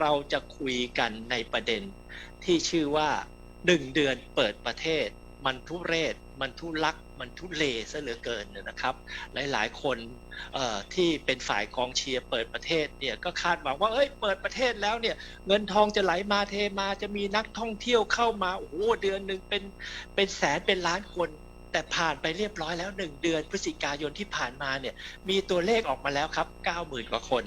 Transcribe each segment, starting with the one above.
เราจะคุยกันในประเด็น ที่ชื่อว่าหนึ่งเดือนเปิดประเทศ มันทุเรศ มันทุลัก มันทุเลซะเหลือเกินเนี่ยนะครับ หลายๆ คนที่เป็นฝ่ายกองเชียร์เปิดประเทศเนี่ยก็คาดหวังว่าเอ้ยเปิดประเทศแล้วเนี่ยเงินทองจะไหลมาเทมาจะมีนักท่องเที่ยวเข้ามาโอ้โหเดือนหนึ่งเป็นเป็นแสนเป็นล้านคนแต่ผ่านไปเรียบร้อยแล้วหนึ่งเดือนพฤศจิกายนที่ผ่านมาเนี่ยมีตัวเลขออกมาแล้วครับ 90,000 กว่าคน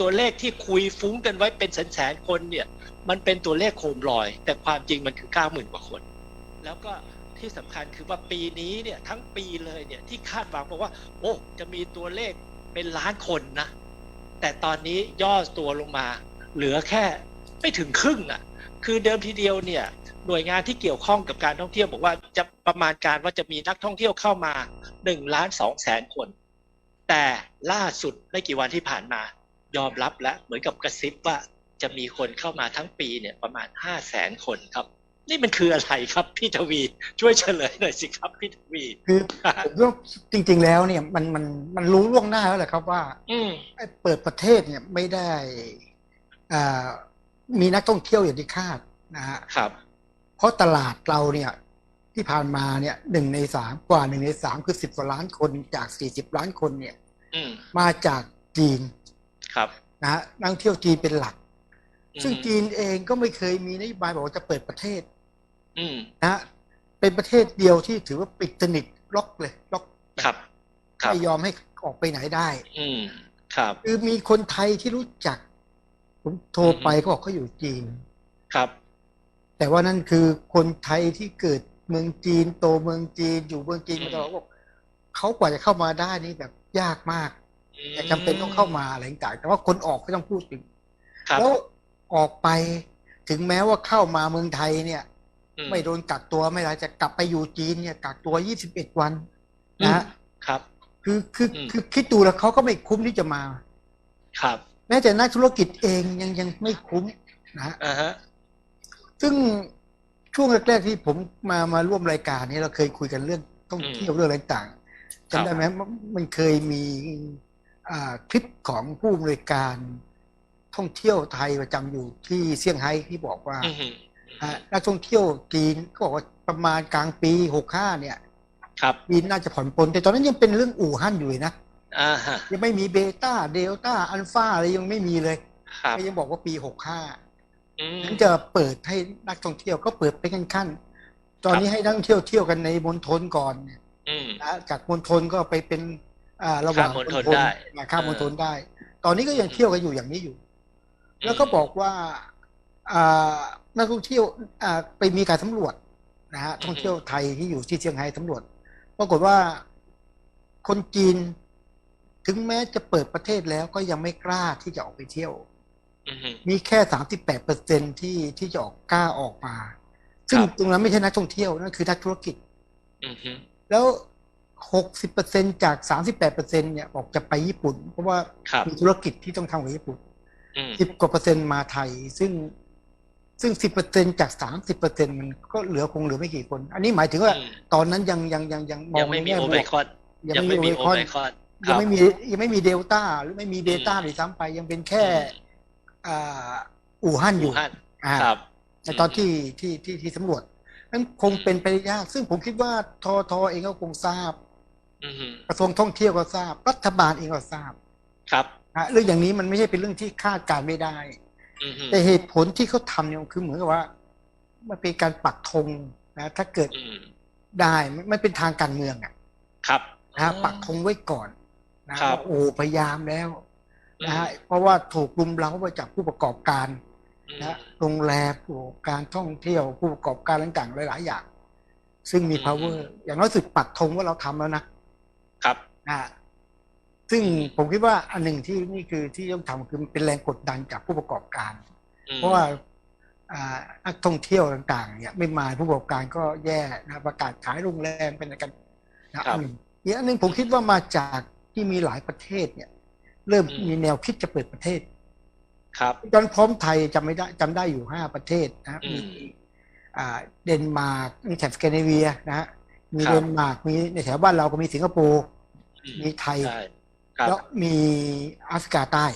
ตัวเลขที่คุยฟุ้งกันไว้เป็นแสนๆคนเนี่ยมันเป็นตัวเลขโคมลอย แต่ความจริงมันคือ 90,000 กว่าคน แล้วก็ที่สำคัญคือว่าปีนี้เนี่ยทั้งปีเลยเนี่ยที่คาดหวังบอกว่า โอ้จะมีตัวเลขเป็นล้านคนนะ แต่ตอนนี้ย่อตัวลงมา เหลือแค่ไม่ถึงครึ่งอะ คือเดิมทีเดียวเนี่ยหน่วยงานที่เกี่ยวข้องกับการท่องเที่ยวบอกว่าจะประมาณการว่าจะมีนักท่องเที่ยวเข้ามา1ล้าน2แสนคน แต่ล่าสุดไม่กี่วันที่ผ่านมา ยอมรับแล้วเหมือนกับกระซิบว่าจะมีคนเข้ามาทั้งปีเนี่ยประมาณ5แสนคนครับ นี่มันคืออะไรครับพี่ทวี ช่วยเฉลยหน่อยสิครับพี่ทวีคือผมว่าจริง ๆ แล้วเนี่ยมันมันมันรู้ล่วงหน้าแล้วแหละครับว่าอืมไอ้เปิดประเทศเนี่ยไม่ได้อ่ามีนักท่องเที่ยวอย่างที่คาดนะฮะครับ เพราะตลาดเราเนี่ยที่ผ่านมาเนี่ยหนึ่งในสามกว่าหนึ่งในสามคือสิบกว่าล้านคนจากสี่สิบล้านคนเนี่ยอืมมาจากจีน ครับนะฮะนักท่องเที่ยวจีนเป็นหลัก อืมซึ่งจีนเองก็ไม่เคยมีนโยบายบอกว่าจะเปิดประเทศอืมนะฮะเป็นประเทศเดียวที่ถือว่าปิดสนิทล็อกเลยล็อกครับ ครับ ไม่ยอมให้ออกไปไหนได้ อืมครับ คือมีคนไทยที่รู้จัก ผมโทรไปเขาบอกเขาอยู่จีน ครับ แต่ว่านั่นคือคนไทยที่เกิดเมืองจีน โตเมืองจีน อยู่เมืองจีนมาตลอดบอกเขากว่าจะเข้ามาได้นี่แบบยากมากอืม แต่จำเป็นต้องเข้ามาอะไรต่างๆแต่ว่าคนออกก็ต้องพูดถึงครับแล้วออกไปถึงแม้ว่าเข้ามาเมืองไทยเนี่ยอืไม่โดนกักตัวไม่ไรจะกลับไปอยู่จีนเนี่ยกักตัว21วันนะฮะครับ คือคืออืมคือคิดดูแล้วเขาก็ไม่คุ้มที่จะมา ครับ แม้แต่นักธุรกิจเองยังยังไม่คุ้มนะฮะอ่าฮะซึ่งช่วงแรกๆที่ผมมามาร่วมรายการนี้เราเคยคุยกันเรื่องท่องเที่ยวเรื่องอะไรต่างๆจำได้ไหมมันมันเคยมีอ่า คลิปของผู้อำนวยการท่องเที่ยวไทยประจำอยู่ที่เซี่ยงไฮ้ที่บอกว่าอืมฮึอ่านักท่องเที่ยวจีนก็บอกว่าประมาณกลางปีหกห้าเนี่ย ครับจีนน่าจะผ่อนปลนแต่ตอนนั้นยังเป็นเรื่องอู่ฮั่นอยู่เลยนะอ่าฮะยังไม่มีเบต้าเดลต้าอัลฟาอะไรยังไม่มีเลยครับก็ยังบอกว่าปีหกห้าอืมถึงจะเปิดให้นักท่องเที่ยวก็เปิดไปขั้นๆตอนนี้ให้นักท่องเที่ยวเที่ยวกันในมณฑลก่อนเนี่ยอืมนะจากมณฑลก็ไปเป็นอ่า ระหว่างข้ามมณฑลได้นะข้ามเออมณฑลได้ ตอนนี้ก็ยังเที่ยวกันอยู่อย่างนี้อยู่ แล้วก็บอกว่าอ่านักท่องเที่ยวอ่าไปมีการสำรวจนะฮะท่องเที่ยวไทยที่อยู่ที่เชียงไฮ้สำรวจปรากฏว่าคนจีนถึงแม้จะเปิดประเทศแล้วก็ยังไม่กล้าที่จะออกไปเที่ยวอืมฮึมีแค่สามสิบแปดเปอร์เซ็นที่ที่จะออกกล้าออกมา ซึ่งครับตรงนั้นไม่ใช่นักท่องเที่ยวนั่นคือนักธุรกิจอืมฮึแล้ว หกสิบเปอร์เซ็นจากสามสิบแปดเปอร์เซ็นเนี่ยบอกจะไปญี่ปุ่น เพราะว่าครับมีธุรกิจที่ต้องทำกับญี่ปุ่นอืมสิบกว่าเปอร์เซ็นต์มาไทย ซึ่งซึ่งสิบเปอร์เซ็นจากสามสิบเปอร์เซ็นมันก็เหลือคงเหลือไม่กี่คน อันนี้หมายถึงว่าอืมตอนนั้นยังยังยังยังมอยังงไม่มีในโอแง่บไมวกคอนยังยังไม่ไม่มีมีโอโอไมคอนไมคอนยังไม่มียังไม่มีเดลต้าหรือไม่มีเบต้าอืมหรือซ้ำไป ยังเป็นแค่อ่าอู่ฮั่นออู่ยู่ฮั่นอ่าครับในตอนที่ที่ที่ที่สำรวจนั้นคงเป็นไปได้ยาก ซึ่งผมคิดว่าทอทอเองก็คงทราบอืมฮึ กระทรวงท่องเที่ยวก็ทราบ รัฐบาลเองก็ทราบ ครับนะเรื่องอย่างนี้มันไม่ใช่เป็นเรื่องที่คาดการณ์ไม่ได้อืมฮึแต่เหตุผลที่เขาทำเนี่ยคือเหมือนกับว่า มันเป็นการปักธงนะถ้าเกิดอืมได้ไม่ไม่เป็นทางการเมืองอะครับนะฮะปักธงไว้ก่อนนะครับว่าโอ้พยายามแล้วอืมนะฮะเพราะว่าถูกรุมเร้ามาจากผู้ประกอบการอืมนะโรงแรมผู้ประกอบการท่องเที่ยวผู้ประกอบการต่างๆหลายๆอย่าง ซึ่งมี power อย่างน้อยสุดปักธงว่าเราทำแล้วนะ ครับนะฮะซึ่งผมคิดว่าอันหนึ่งที่นี่คือที่ต้องทำคือเป็นแรงกดดันจากผู้ประกอบการอืมเพราะว่าอ่านักท่องเที่ยวต่างๆ เนี่ย ไม่มาผู้ประกอบการก็แย่นะประกาศขายโรงแรมเป็นอะไรกันนะครับอันหนึ่งอีกอันหนึ่งผมคิดว่ามาจากที่มีหลายประเทศเนี่ย เริ่มอืมมีแนวคิดจะเปิดประเทศ ครับตอนพร้อมไทยจำไม่ได้จำได้อยู่ห้าประเทศนะอืมีมอ่าเดนมาร์กมีแถบสแกนดิเนเวียนะฮะ มีครับเดนมาร์กมีในแถวบ้านเราก็มีสิงคโปร์อืมีไทยใช่ครับแล้วมีแอฟริกาใต้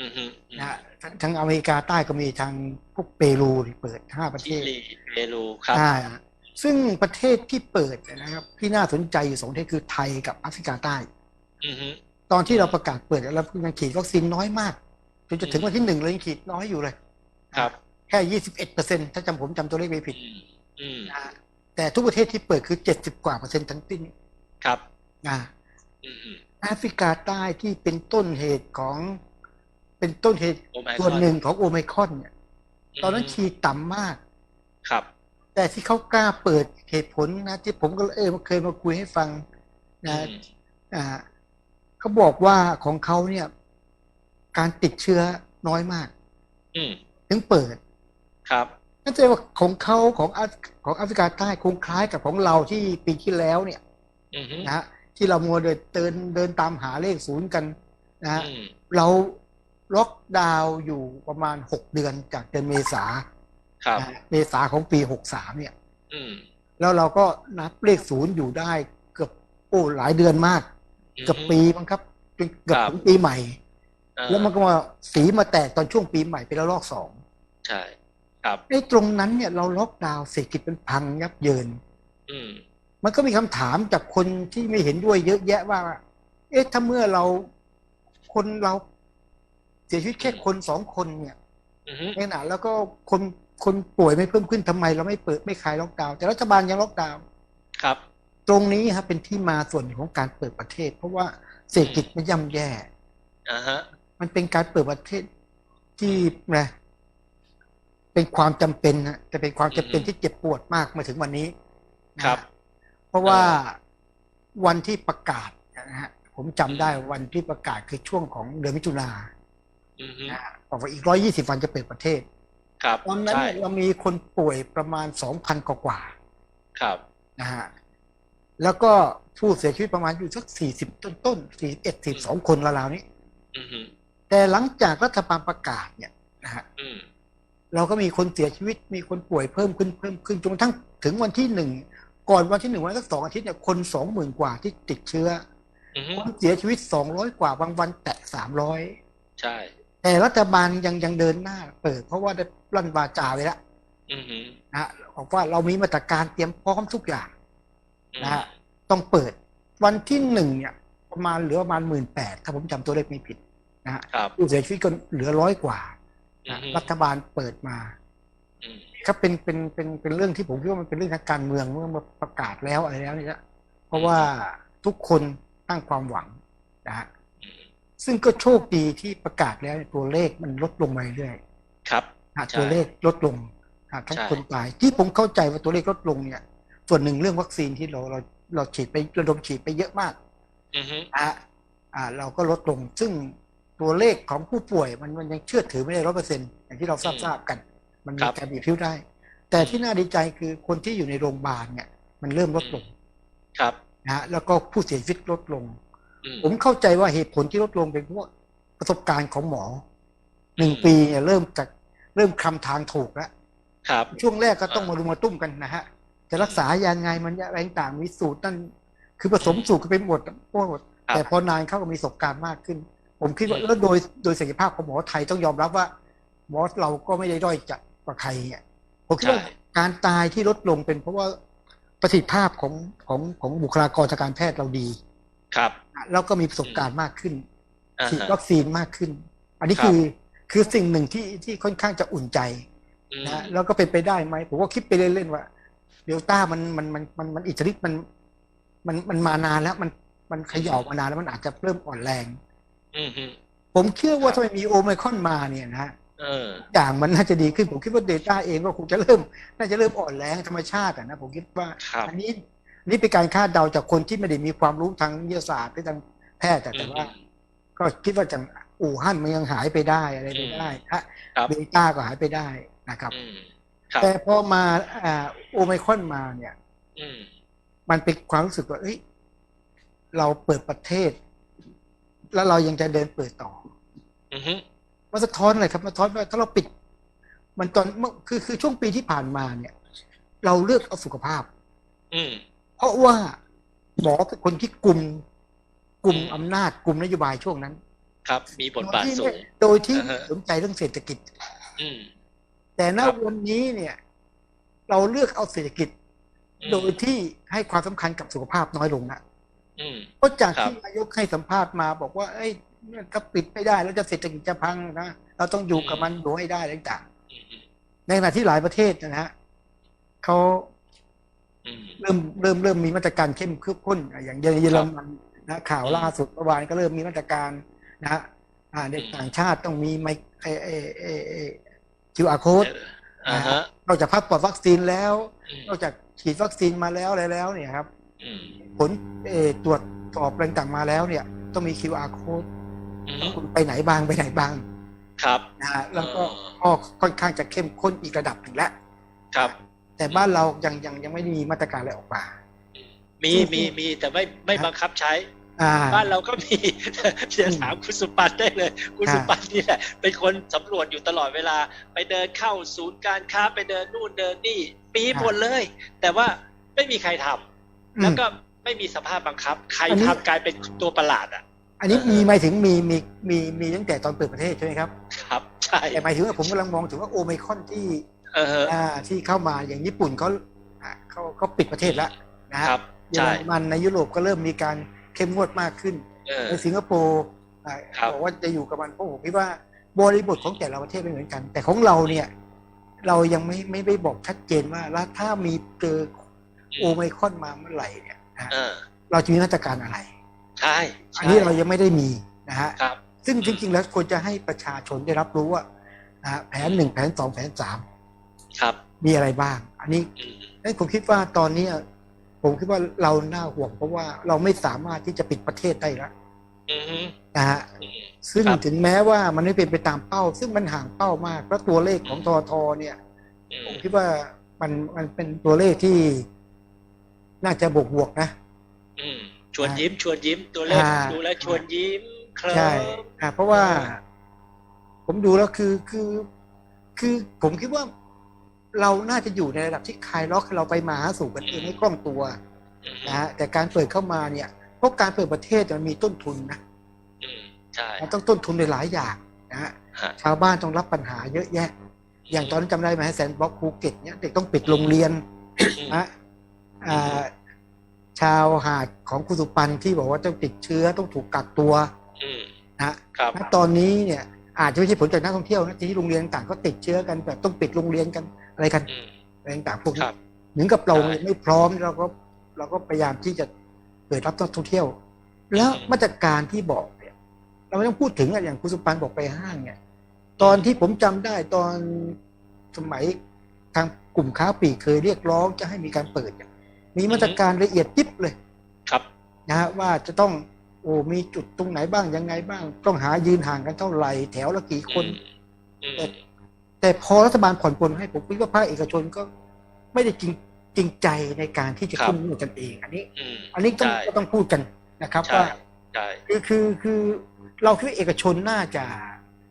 อือฮึนะฮะทั้งทั้งอเมริกาใต้ก็มีทางพวกเปรูที่เปิดห้าประเทชิศลีเปรูครับอ่าซึ่งประเทศที่เปิดเนยนะครับที่น่าสนใจอยู่สองประเทศคือไทยกับแอฟริกาใต้อือฮึตอนที่เราประกาศเปิดแล้วยังฉีดวัคซีนน้อยมากจนจะถึงวันที่หนึ่งเลยยังฉีดน้อยอยู่เลย ครับ แค่ยี่สิบเอ็ดเปอร์เซ็นถ้าจำผมจำตัวเลขไม่ผิดอืมอืมนะฮะ แต่ทุกประเทศที่เปิดคือเจ็ดสิบกว่าเปอร์เซ็นต์ทั้งสิ้นครับนะอืมอืมแอฟริกาใต้ที่เป็นต้นเหตุของเป็นต้นเหตุโอไมคส่วนหนึ่งของโอไมครอนเนี่ย ตอนนั้นมฉีดต่ำมาก ครับ แต่ที่เขากล้าเปิดเหตุผลนะ ที่ผมก็เออเคยมาคุยให้ฟังนะอืมอ่าเขาบอกว่าของเขาเนี่ย การติดเชื้อน้อยมาก อืมถึงเปิดครับ นั่นแสดงว่าของเขาของอาของแอฟริกาใต้คงคล้ายกับของเราที่ปีที่แล้วเนี่ยอือฮึนะฮะที่เรามัวเดินเดินเดินตามหาเลขศูนย์กันนะฮะอืมเราล็อกดาวน์อยู่ประมาณหกเดือนจากเดือนเมษาครับนะฮะเมษาของปีหกสามเนี่ยอืมแล้วเราก็นับเลขศูนย์อยู่ได้เกือบโอ้หลายเดือนมากเกือบปีมั้งครับจนเกือบครับถึงปีใหม่อ่าแล้วมันก็มาสีมาแตกตอนช่วงปีใหม่เป็นระลอกสองใช่ ครับในตรงนั้นเนี่ยเราล็อกดาวน์เศรษฐกิจมันพังยับเยินอืมมันก็มีคำถามจากคนที่ไม่เห็นด้วยเยอะแยะว่า เอ๊ะถ้าเมื่อเราคนเราเสียชีวิตแค่คนสองคนเนี่ยอือฮึในขณะแล้วก็คนคนป่วยไม่เพิ่มขึ้นทำไม เราไม่เปิดไม่คลายล็อกดาวน์แต่รัฐบาลยังล็อกดาวน์ครับ ตรงนี้ครับเป็นที่มาส่วนหนึ่งของการเปิดประเทศ เพราะว่าเศรษฐกิจมันย่ำแย่อ่าฮะมันเป็นการเปิดประเทศที่นะ เป็นความจำเป็นนะแต่เป็นความจำเป็นที่เจ็บปวดมากมาถึงวันนี้นะฮะครับ เพราะว่าวันที่ประกาศนะฮะผมจำได้วันที่ประกาศคือช่วงของเดือนมิถุนาอือฮึนะฮะบอกว่าอีกร้อยี่สิบวันจะเปิดประเทศ ครับตอนนั้นใช่เนี่ยเรามีคนป่วยประมาณสองพันกว่าครับๆนะฮะแล้วก็ผู้เสียชีวิตประมาณอยู่สักสี่สิบต้นๆสี่เอ็ดสี่สองคนราวๆนี้อือฮึแต่หลังจากรัฐบาลประกาศเนี่ยนะฮะอืม เราก็มีคนเสียชีวิตมีคนป่วยเพิ่มขึ้นเพิ่มขึ้นจนกระทั่งถึงวันที่หนึ่งก่อนวันที่หนึ่งวันสักสองอาทิตย์เนี่ยคนสองหมื่นกว่าที่ติดเชื้ออือฮึคนเสียชีวิตสองร้อยกว่าบางวันแตะสามร้อยใช่ แต่รัฐบาลยังยังเดินหน้าเปิด เพราะว่าได้ลั่นวาจาไว้แล้วอือฮึนะฮะบอกว่าเรามีมาตรการเตรียมพร้อมทุกอย่างอืมนะฮะต้องเปิดวันที่หนึ่งเนี่ย ประมาณเหลือประมาณหมื่นแปดถ้าผมจำตัวเลขไม่ผิดนะฮะครับผู้เสียชีวิตก็เหลือร้อยกว่าอืนะอฮึ รัฐบาลเปิดมาอืมครับเป็นเป็นเป็นเป็นเรื่องที่ผมคิดว่ามันเป็นเรื่องทางการเมืองเมื่อมาประกาศแล้วอะไรแล้วนี่นะเพราะว่าทุกคนตั้งความหวังนะฮะอืมซึ่งก็โชคดีที่ประกาศแล้วเนี่ยตัวเลขมันลดลงมาเรื่อยครับๆนะใช่ตัวเลขลดลงนะทั้งใช่คนตายที่ผมเข้าใจว่าตัวเลขลดลงเนี่ย ส่วนหนึ่งเรื่องวัคซีนที่เราเราเราฉีดไประดมฉีดไปเยอะมากอือฮึอะอ่า เราก็ลดลงซึ่ง ตัวเลขของผู้ป่วยมันมันยังเชื่อถือไม่ได้ร้อยเปอร์เซ็นอย่างที่เราทราบทราบกัน มันมีการบีบพิ้วได้ แต่ที่น่าดีใจคือคนที่อยู่ในโรงพยาบาลเนี่ย มันเริ่มลดลงครับนะฮะแล้วก็ผู้เสียชีวิตลดลงอืมผมเข้าใจว่าเหตุผลที่ลดลงเป็นเพราะว่าประสบการณ์ของหมอหนึ่งปีเนี่ยเริ่มจากเริ่มคลำทางถูกแล้วครับช่วงแรกก็ต้องอ่ามมารุมมาตุ้มกันนะฮะจะรักษายังไงมันอะไรต่างๆมีสูตรนั่นคือผสมสูตรกันไปหมดหมดครับแต่พอนานเข้าก็มีประสบการณ์มากขึ้น ผมคิดว่าอืมแล้วโดยโดยศักยภาพของหมอไทยต้องยอมรับว่าหมอเราก็ไม่ได้ด้อยจากกว่าใครเนี่ยผมคิดว่าใช่การตายที่ลดลงเป็นเพราะว่าประสิทธิภาพของของของบุคลากรทางการแพทย์เราดีครับ แล้วก็มีประสบการณ์มากขึ้นอ่าฉีดฮะวัคซีนมากขึ้น อันนี้ครับคือคือสิ่งหนึ่งที่ที่ค่อนข้างจะอุ่นใจอืมนะแล้วก็เป็นไปได้ไหมผมก็คิดไปเล่นๆว่าเดลต้ามันมันมันมันมันอิทธิฤทธิ์มันมันมันมานานแล้วมันมันเขย่ามานานแล้วมันอาจจะเริ่มอ่อนแรงอืมฮึ ผมเชื่อว่าครับถ้าไม่มีโอไมครอนมาเนี่ยนะฮะเอออย่างมันน่าจะดีขึ้นผมคิดว่าเดลต้าเองก็คงจะเริ่ม น่าจะเริ่มอ่อนแรงธรรมชาติอะนะผมคิดว่าครับอันนี้นี่เป็นการคาดเดาจากคนที่ไม่ได้มีความรู้ทางวิทยาศาสตร์หรือทางแพทย์แต่แต่ว่า ก็คิดว่าจังอู่ฮั่นมันยังหายไปได้อะไรไปได้ฮะครับเบต้าก็หายไปได้นะครับอืมครับแต่พอมาอ่าโอไมครอนมาเนี่ยอืมมันเป็นความรู้สึกว่าเอ้ยเราเปิดประเทศ แล้วเรายังจะเดินเปิดต่ออือฮึมันสะท้อนอะไรครับมันสะท้อนว่าถ้าเราปิด มันตอนเมื่อคือคือช่วงปีที่ผ่านมาเนี่ย เราเลือกเอาสุขภาพ อืมเพราะว่าหมอเป็นคนที่กลุ่มกลุ่มอืมอำนาจกลุ่มนโยบายช่วงนั้น ครับ มีบทบาทสูงโดยที่อ่าฮะสนใจเรื่องเศรษฐกิจ อืมแต่ณครับวันนี้เนี่ย เราเลือกเอาเศรษฐกิจอืมโดยที่ให้ความสำคัญกับสุขภาพน้อยลงนะ อืมเพราะจากครับที่นายกให้สัมภาษณ์มาบอกว่า เอ้ยเนี่ยถ้าปิดไม่ได้แล้วจะเศรษฐกิจจะพังนะเราต้องอยู่กับมันอยู่ให้ได้อะไรต่างอืมอืมๆในขณะที่หลายประเทศนะฮะเขาอืมเริ่มเริ่มเริ่มมีมาตรการเข้มข้นอย่างเยอรมันนะข่าวล่าสุดเมื่อวานก็เริ่มมีมาตรการนะฮะอ่าเด็กอืมต่างชาติต้องมีไมเอเอเอเอ QR code เอออ่าฮะนอกจากพาสปอร์ตวัคซีนแล้วอืมนอกจากฉีดวัคซีนมาแล้วอะไรแล้วเนี่ยครับอืม ผลเอ่อตรวจสอบอะไรต่างๆมาแล้วเนี่ย ต้องมี QR code อืมคุณไปไหนบ้างไปไหนบ้าง ครับนะฮะแล้วก็อ๋อก็ค่อนข้างจะเข้มข้นอีกระดับหนึ่งแล้วครับ แต่บ้านเรายังยังยังไม่ได้มีมาตรการอะไรออกมา มีมีมีแต่ไม่ไม่บังคับใช้อ่าบ้านเราก็มีเดี๋ยวถามคุณสุปันได้เลย คุณอ่าสุปันนี่แหละเป็นคนสำรวจอยู่ตลอดเวลา ไปเดินเข้าศูนย์การค้าไปเดินนู่นเดินนี่ ปีหมดเลย แต่ว่าไม่มีใครทำ แล้วก็ไม่มีสภาพบังคับ ใครอันนี้ทำกลายเป็นตัวประหลาดอะ อันนี้มีหมายถึงมีมีมีมีตั้งแต่ตอนเปิดประเทศใช่ไหมครับ ครับใช่แต่หมายถึงว่าผมกำลังมองถึงว่าโอไมครอนที่เออฮะอ่าที่เข้ามาอย่างญี่ปุ่นเขาอ่าเขาเขาปิดประเทศแล้วนะฮะครับเยอใช่รมันในยุโรปก็เริ่มมีการเข้มงวดมากขึ้นเออในสิงคโปร์อ่าครับบอกว่าจะอยู่กับมันเพราะผมคิดว่าบริบทของแต่ละประเทศไม่เหมือนกัน แต่ของเราเนี่ย เรายังไม่ไม่ไม่บอกชัดเจนว่าแล้วถ้ามีเจอ โอไมครอนมาเมื่อไหร่เนี่ยนะฮะเออเราจะมีมาตรการอะไรใช่ใช่อันนี้เรายังไม่ได้มีนะฮะครับซึ่งจริง ๆ แล้วควรจะให้ประชาชนได้รับรู้ว่านะฮะแผนหนึ่งแผนสองแผนสามครับมีอะไรบ้าง อันนี้อืมนั่นผมคิดว่าตอนนี้ผมคิดว่าเราน่าห่วง เพราะว่าเราไม่สามารถที่จะปิดประเทศได้แล้วอืมอืมนะฮะอืมซึ่งครับถึงแม้ว่ามันไม่เป็นไปตามเป้า ซึ่งมันห่างเป้ามากแล้วตัวเลขของทอทเนี่ยอืผมมคิดว่ามันมันเป็นตัวเลขที่ น่าจะบวกบวกๆนะอืมชวนยิ้ม ชวนยิ้มตัวเลขอ่าดูแลวชวนยิ้มเคลิ้มใช่อ่าเพราะว่า ผมดูแล้วคือคือ คือผมคิดว่าเราน่าจะอยู่ในระดับที่คลายล็อกให้เราไปมาหาสู่กันเองให้คล่องตัวอืมนะฮะแต่การเปิดเข้ามาเนี่ยเพราะการเปิดประเทศมันมีต้นทุนนะอืมใช่มันต้องต้นทุนในหลายอย่างนะฮะฮะชาวบ้านต้องรับปัญหาเยอะแยะ อย่างตอนนนจำได้ไหมแซนบ็อกภูเก็ตเนี่ยเด็กต้องปิดโรงเรียนอืมนะอ่า ชาวหาดของคุณสุปันที่บอกว่าต้องติดเชื้อต้องถูกกักตัวอืมนะครับณตอนนี้เนี่ยอาจจะไม่ใช่ผลจากนักท่องเที่ยวนะที่โรงเรียนต่างก็ติดเชื้อกันแบบต้องปิดโรงเรียนกันอะไรกันอืมอะไรต่างๆพวกคนี้รับเหมือนกับเราใช่ไม่พร้อมเราก็เราก็พยายามที่จะเปิดรับนักท่องเที่ยว แล้วอืมมาตรการที่บอกเนี่ยเราไม่ต้องพูดถึงอะอย่างคุณสุปันบอกไปห้างเนี่ยตอนที่ผมจำได้ตอนสมัยทางกลุ่มค้าปลีกเคยเรียกร้องจะให้มีการเปิดเนี่ย มีมาตรการละเอียดยิบเลยครับนะฮะว่าจะต้องโอ้มีจุดตรงไหนบ้างยังไงบ้าง ต้องหายืนห่างกันเท่าไหร่ แถวละกี่คนอืมแต่แต่พอรัฐบาลผ่อนปลนให้ผมคิดว่าภาคเอกชนก็ไม่ได้จริงจริงใจในการที่จะขึ้นมือกันเองอันนี้อืมอันนี้ต้องใช่ก็ต้องพูดกันนะครับใช่ว่าใช่คือคือคือเราคิดว่าเอกชนน่าจะ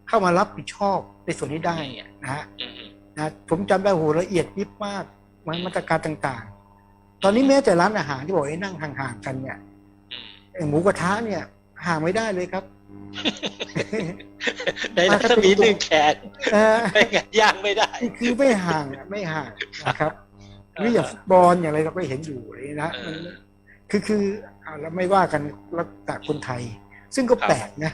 เข้ามารับผิดชอบในส่วนนี้ได้เนี่ยนะฮะอืมนะผมจำได้โหละเอียดยิบมากมันมาตรการต่างๆ ตอนนี้แม้แต่ร้านอาหารที่บอกให้นั่งห่างๆกันเนี่ยอืมไอ้หมูกระทะเนี่ยห่างไม่ได้เลยครับในรัศมีหนึ่งแขนเออไม่งั้นย่างไม่ได้ คือคือไม่ห่างอะไม่ห่างนะครับหรืออย่างฟุตบอลอย่างไรเราก็เห็นอยู่เลยนะเออมันคือคือเอาแล้วไม่ว่ากันรักแต่คนไทย ซึ่งก็ครับแปลกนะ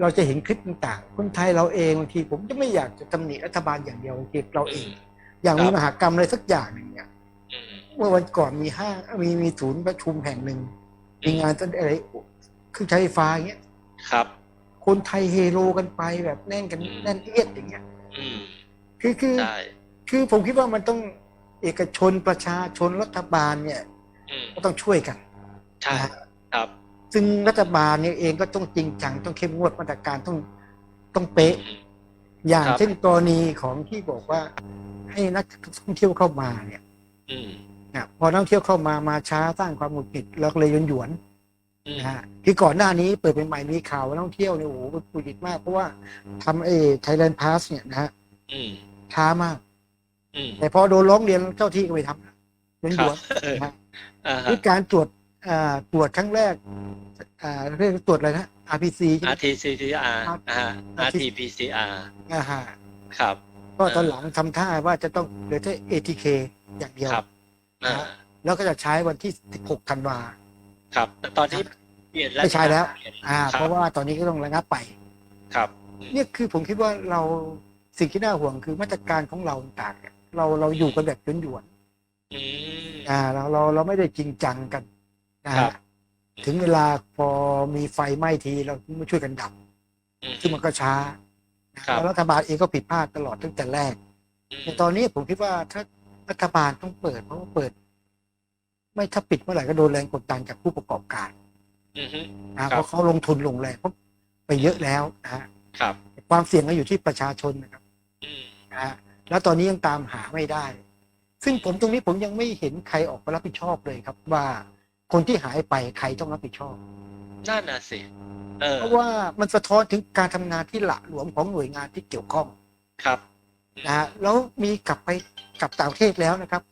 เราจะเห็นคลิปต่างๆ คนไทยเราเองบางทีผมจะไม่อยากจะตำหนิรัฐบาลอย่างเดียวบางทีเราเอง อย่างมีครับมหากรรมอะไรสักอย่างหนึ่งเนี่ยอืม เมื่อวันก่อนมีห้างมีมีศูนย์ประชุมแห่งหนึ่งมีงานต้นอะไรเครื่องใช้ไฟฟ้าอย่างเงี้ยครับ คนไทยเฮโรกันไปแบบแน่นกันอืมแน่นเอียดอย่างเงี้ยอืมคือคือใช่คือผมคิดว่ามันต้องเอกชนประชาชนรัฐบาลเนี่ยอืมก็ต้องช่วยกันใช่นะฮะครับ ซึ่งรัฐบาลเนี่ยเองก็ต้องจริงจังต้องเข้มงวดมาตรการต้องต้องเป๊ะอืมอย่างครับเช่นกรณีของที่บอกว่าให้นักท่องเที่ยวเข้ามาเนี่ยอืม นะพอนักท่องเที่ยวเข้ามามาช้าสร้างความหงุดหงิดแล้วก็เลยหยวนหยวนๆอืมนะฮะคือก่อนหน้านี้เปิดเป็นใหม่มีข่าวว่านักท่องเที่ยวเนี่ยโอ้โหปุยดิดมาก เพราะว่าทำเอไทยแลนด์พาสเนี่ยนะฮะอืมช้ามากอืมแต่พอโดนร้องเรียนเจ้าที่ก็ไม่ทำนะหยวนคหยรับวนเออนะฮะอ่าฮะคือการตรวจอ่าตรวจครั้งแรกอ่าเรียกตรวจอะไรนะ RPC ใช่ไหม RT-PCR อ่า RT-PCR อ่าฮะครับ ก็ตอนหลังทำท่าว่าจะต้องเหลือแค่ ATK อย่างเดียว ครับอ่าแล้วก็จะใช้วันที่ 16 ธันวาครับแต่ตอนนี้เปลี่ยนแล้วไม่ใช่แล้วเปยนอ่าคบเพราะว่าตอนนี้ก็ต้องระงับไป ครับ เนี่ยคือผมคิดว่าเราสิ่งที่น่าห่วงคือมาตรการของเราต่างๆเนี่ยเราเราอยู่กันแบบหยวนอืมๆอ่า เราเราเราไม่ได้จริงจังกันนะครัฮะบถึงเวลาพอมีไฟไหม้ทีเรามาช่วยกันดับอืมซึ่งมันก็ช้าครับแล้วรัฐบาลเองก็ผิดพลาดตลอดตั้งแต่แรกในตอนนี้ผมคิดว่าถ้า รัฐบาลต้องเปิด เพราะว่าเปิด ไม่ถ้าปิดเมื่อไหร่ก็โดนแรงกดดันจากผู้ประกอบการอืมฮึนะครับเพราะเขาลงทุนลงแรงเพราะไปเยอะแล้วนะฮะครับความเสี่ยงก็อยู่ที่ประชาชนนะครับอืมนะฮะแล้วตอนนี้ยังตามหาไม่ได้ ซึ่งผมตรงนี้ผมยังไม่เห็นใครออกมารับผิดชอบเลยครับ ว่าคนที่หายไปใครต้องรับผิดชอบนั่นน่ะสิเออเพราะว่ามันสะท้อนถึงการทำงานที่หละหลวมของหน่วยงานที่เกี่ยวข้องครับ นะแล้วมีกลับไปกลับต่างประเทศแล้วนะครับ